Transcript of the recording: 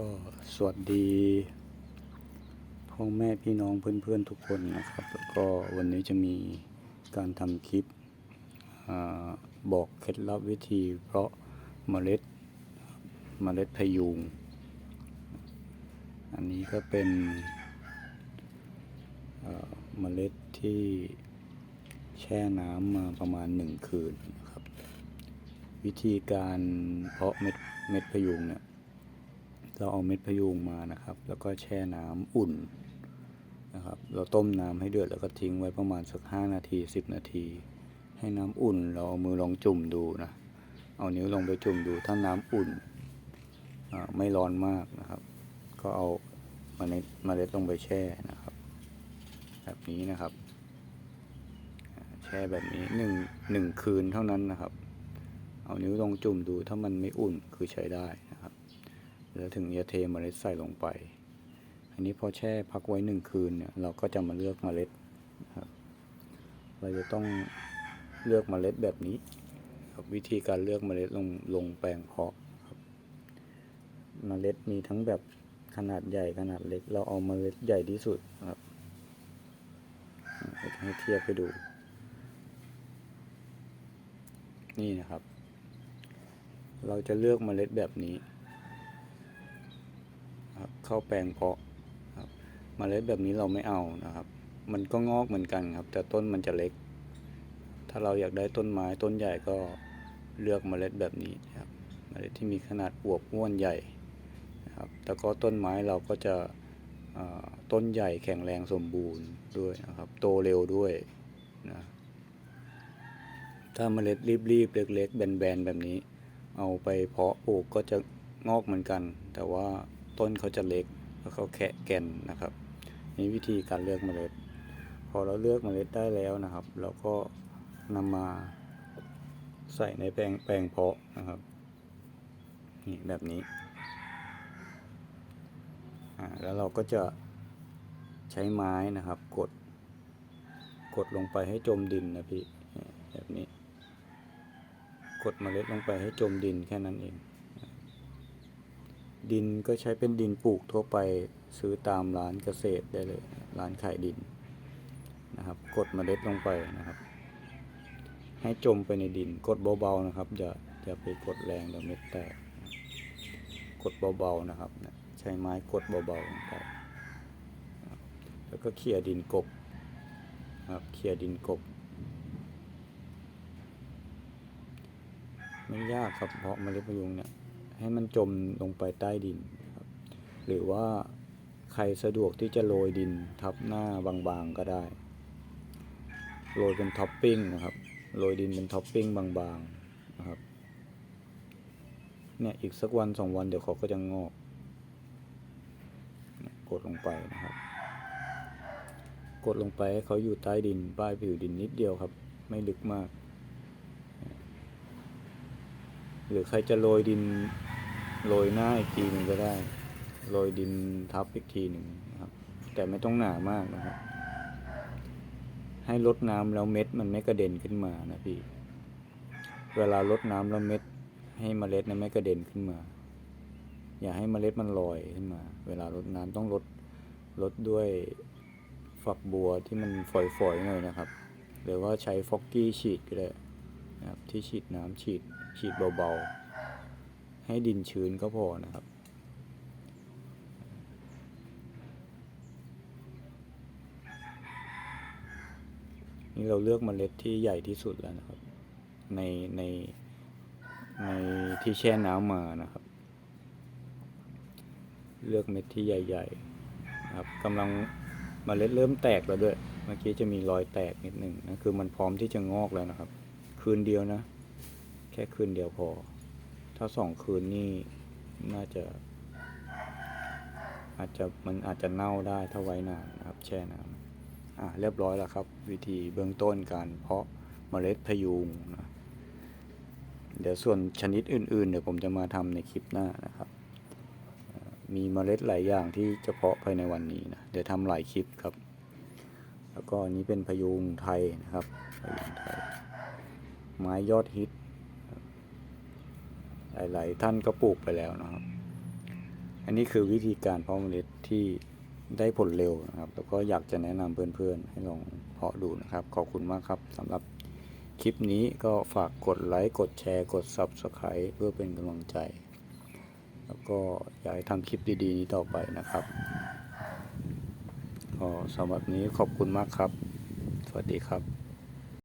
ก็สวัสดีพ่อแม่พี่น้องเพื่อนๆทุกคนนะครับ แล้วก็วันนี้จะมีการทำคลิปอบอกเคล็ดลับวิธีเพราะเมล็ดเมล็ดพยูงอันนี้ก็เป็นเมล็ดที่แช่น้ำมาประมาณหนึ่งคืนนะครับ วิธีการเพาะเม็ดเม็ดพยูงเนี่ย เราเอาเม็ดพยูงมานะครับ แล้วก็แช่น้ำอุ่นนะครับ เราต้มน้ำให้เดือดแล้วก็ทิ้งไว้ประมาณสักห้านาทีสิบนาที ให้น้ำอุ่น เราเอามือลองจุ่มดูนะเอานิ้วลงไปจุ่มดูถ้าน้ำอุ่นไม่ร้อนมากนะครับ ก็เอาเมล็ดเมล็ดลงไปแช่นะครับ แบบนี้นะครับ แช่แบบนี้หนึ่งหนึ่งคืนเท่านั้นนะครับ เอานิ้วลงจุ่มดูถ้ามันไม่อุ่นคือใช้ได้ แล้วถึงจะเทมเมล็ดใส่ลงไป อันนี้พอแช่พักไว้หนึ่งคืนเนี่ยเราก็จะมาเลือกเมล็ดครับเราจะต้องเลือกเมล็ดแบบนี้ครับวิธีการเลือกเมล็ดลงลงแปลงเพาะครับเมล็ดมีทั้งแบบขนาดใหญ่ขนาดเล็ก เราเอาเมล็ดใหญ่ที่สุดนะครับให้เทียบให้ดู นี่นะครับ เราจะเลือกเมล็ดแบบนี้ ครับเข้าแปลงเพาะครับเมล็ดแบบนี้เราไม่เอานะครับ มันก็งอกเหมือนกันครับ แต่ต้นมันจะเล็ก ถ้าเราอยากได้ต้นไม้ต้นใหญ่ก็เลือกเมล็ดแบบนี้ครับเมล็ดที่มีขนาดอวบอ้วนใหญ่นะครับแต่ก็ต้นไม้เราก็จะต้นใหญ่แข็งแรงสมบูรณ์ด้วยนะครับ โตเร็วด้วยนะถ้าเมล็ดรีบๆเล็กๆแบนๆแบบนี้ เอาไปเพาะปลูกก็จะงอกเหมือนกัน แต่ว่า ต้นเขาจะเล็กแล้วเขาแคะแก่นนะครับนี่วิธีการเลือกเมล็ด พอเราเลือกเมล็ดได้แล้วนะครับเราก็นำมาใส่ในแปลงแปลงเพาะนะครับนี่แบบนี้แล้วเราก็จะใช้ไม้นะครับ กด กดลงไปให้จมดินนะพี่แบบนี้ กดเมล็ดลงไปให้จมดินแค่นั้นเอง ดินก็ใช้เป็นดินปลูกทั่วไปซื้อตามร้านเกษตรได้เลย ร้านขายดินนะครับ กดเมล็ดลงไปนะครับ ให้จมไปในดิน กดเบาๆนะครับ อย่าอย่าไปกดแรงเดี๋ยวเม็ดแตก กดเบาๆนะครับ ใช้ไม้กดเบาๆลงไปแล้วก็เขี่ยดินกบนะครับเขี่ยดินกบ ไม่ยากครับเพราะเมล็ดพะยุงเนี่ย ให้มันจมลงไปใต้ดินครับ หรือว่าใครสะดวกที่จะโรยดินทับหน้าบางๆก็ได้ โรยเป็นท็อปปิ้งนะครับ โรยดินเป็นท็อปปิ้งบางๆนะครับ เนี่ยอีกสักวันสองวันเดี๋ยวเขาก็จะงอก กดลงไปนะครับ กดลงไปให้เขาอยู่ใต้ดินใต้ผิวดินนิดเดียวครับ ไม่ลึกมาก หรือใครจะโรยดินโรยหน้าอีกทีหนึ่งก็ได้ โรยดินทับอีกทีหนึ่งนะครับ แต่ไม่ต้องหนามากนะครับ ให้ลดน้ำแล้วเม็ดมันไม่กระเด็นขึ้นมานะพี่ เวลาลดน้ำแล้วเม็ด ให้เมล็ดนั้นไม่กระเด็นขึ้นมา อย่าให้เมล็ดมันลอยขึ้นมา เวลาลดน้ำต้องลดลดด้วยฝักบัวที่มันฝอยๆหน่อยนะครับ หรือว่าใช้ฟอกกี้ฉีดก็ได้นะครับที่ฉีดน้ำฉีด ฉีดเบาๆ ให้ดินชื้นก็พอนะครับ นี่เราเลือกเมล็ดที่ใหญ่ที่สุดแล้วนะครับ ในในในที่แช่น้ำมานะครับ เลือกเม็ดที่ใหญ่ ๆ ครับกำลังเมล็ดเริ่มแตกแล้วด้วย เมื่อกี้จะมีรอยแตกนิดหนึ่งนะคือมันพร้อมที่จะงอกแล้วนะครับ คืนเดียวนะ ค่คืนเดียวพอ ถ้าสองคืนนี่น่าจะ อาจจะมันอาจจะเน่าได้ถ้าไว้นานนะครับ แช่น้ำอะเรียบร้อยแล้วครับ วิธีเบื้องต้นการเพาะเมล็ดพยูงนะเดี๋ยวส่วนชนิดอื่น ๆ เดี๋ยวผมจะมาทำในคลิปหน้านะครับ มีเมล็ดหลายอย่างที่จะเพาะภายในวันนี้นะ เดี๋ยวทำหลายคลิปครับ แล้วก็อันนี้เป็นพยูงไทยนะครับพยูงไทย ไม้ยอดฮิต หลายๆ ท่านก็ปลูกไปแล้วนะครับ อันนี้คือวิธีการเพาะเมล็ดที่ได้ผลเร็วนะครับ แล้วก็อยากจะแนะนำเพื่อนๆ ให้ลองเพาะดูนะครับ ขอบคุณมากครับสำหรับคลิปนี้ก็ฝากกดไลค์ กดแชร์ กด Subscribe เพื่อเป็นกำลังใจ แล้วก็อยากให้ทำคลิปดีๆ นี้ต่อไปนะครับก็สำหรับนี้ขอบคุณมากครับ สวัสดีครับ